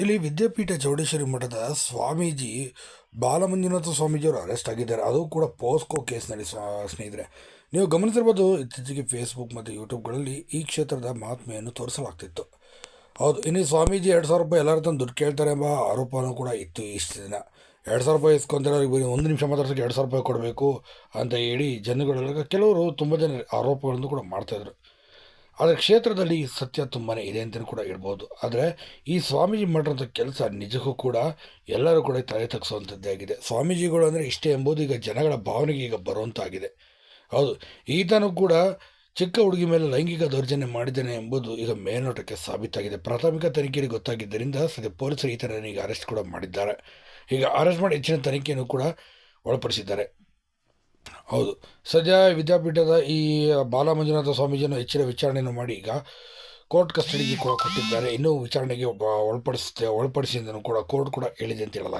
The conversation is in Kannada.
ಇಲ್ಲಿ ವಿದ್ಯಾಪೀಠ ಚೌಡೇಶ್ವರಿ ಮಠದ ಸ್ವಾಮೀಜಿ ಬಾಲಮಂಜುನಾಥ ಸ್ವಾಮೀಜಿಯವರು ಅರೆಸ್ಟ್ ಆಗಿದ್ದಾರೆ. ಅದು ಕೂಡ ಪೋಸ್ಕೋ ಕೇಸ್ನಲ್ಲಿ ಸ್ವಾ, ಸ್ನೇಹಿತರೆ. ನೀವು ಗಮನಿಸಿರ್ಬೋದು, ಇತ್ತೀಚೆಗೆ ಫೇಸ್ಬುಕ್ ಮತ್ತು ಯೂಟ್ಯೂಬ್ಗಳಲ್ಲಿ ಈ ಕ್ಷೇತ್ರದ ಮಹಾತ್ಮೆಯನ್ನು ತೋರಿಸಲಾಗ್ತಿತ್ತು. ಹೌದು, ಇನ್ನು ಸ್ವಾಮೀಜಿ ಎರಡು ಸಾವಿರ ರೂಪಾಯಿ ಎಲ್ಲರ ತಂದು ದುಡ್ಡು ಕೇಳ್ತಾರೆ ಎಂಬ ಆರೋಪನೂ ಕೂಡ ಇತ್ತು ಇಷ್ಟು ದಿನ. ಎರಡು ಸಾವಿರ ರೂಪಾಯಿ ಇಸ್ಕೊಂತಾರೆ ಅವ್ರಿಗೆ ಬರೀ ಒಂದು ನಿಮಿಷ ಮಾತಾಡ್ಸೋಕ್ಕೆ ಎರಡು ಸಾವಿರ ರೂಪಾಯಿ ಕೊಡಬೇಕು ಅಂತ ಹೇಳಿ ಜನಗಳೆಲ್ಲ, ಕೆಲವರು ತುಂಬ ಜನ ಆರೋಪಗಳನ್ನು ಕೂಡ ಮಾಡ್ತಾಯಿದ್ರು ಆದರೆ ಕ್ಷೇತ್ರದಲ್ಲಿ ಸತ್ಯ ತುಂಬಾ ಇದೆ ಅಂತಲೂ ಕೂಡ ಹೇಳ್ಬೋದು. ಆದರೆ ಈ ಸ್ವಾಮೀಜಿ ಮಾಡಿರೋಂಥ ಕೆಲಸ ನಿಜಕ್ಕೂ ಕೂಡ ಎಲ್ಲರೂ ಕೂಡ ತಲೆ ತಗ್ಸುವಂಥದ್ದೇ ಆಗಿದೆ. ಸ್ವಾಮೀಜಿಗಳು ಅಂದರೆ ಇಷ್ಟೇ ಎಂಬುದು ಈಗ ಜನಗಳ ಭಾವನೆಗೆ ಈಗ ಬರುವಂತಾಗಿದೆ. ಹೌದು, ಈತನೂ ಕೂಡ ಚಿಕ್ಕ ಹುಡುಗಿ ಮೇಲೆ ಲೈಂಗಿಕ ದೌರ್ಜನ್ಯ ಮಾಡಿದ್ದಾನೆ ಎಂಬುದು ಈಗ ಮೇಲ್ನೋಟಕ್ಕೆ ಸಾಬೀತಾಗಿದೆ. ಪ್ರಾಥಮಿಕ ತನಿಖೆಯಲ್ಲಿ ಗೊತ್ತಾಗಿದ್ದರಿಂದ ಸದ್ಯ ಪೊಲೀಸರು ಈತನನ್ನು ಈಗ ಅರೆಸ್ಟ್ ಕೂಡ ಮಾಡಿದ್ದಾರೆ. ಈಗ ಅರೆಸ್ಟ್ ಮಾಡಿ ಹೆಚ್ಚಿನ ತನಿಖೆಯನ್ನು ಕೂಡ ಒಳಪಡಿಸಿದ್ದಾರೆ. ಹೌದು. ಸದ್ಯ ವಿದ್ಯಾಪೀಠದ ಈ ಬಾಲ ಮಂಜುನಾಥ ಸ್ವಾಮೀಜಿಯನ್ನು ಹೆಚ್ಚಿನ ವಿಚಾರಣೆಯನ್ನು ಮಾಡಿ ಈಗ ಕೋರ್ಟ್ ಕಸ್ಟಡಿಗೆ ಕೂಡ ಕೊಟ್ಟಿದ್ದಾರೆ. ಇನ್ನೂ ವಿಚಾರಣೆಗೆ ಒಬ್ಬ ಒಳಪಡಿಸುತ್ತೆ ಒಳಪಡಿಸಿ ಅಂತಲೂ ಕೂಡ ಕೋರ್ಟ್ ಕೂಡ ಹೇಳಿದೆ ಅಂತ ಹೇಳಲಾಗಿದೆ.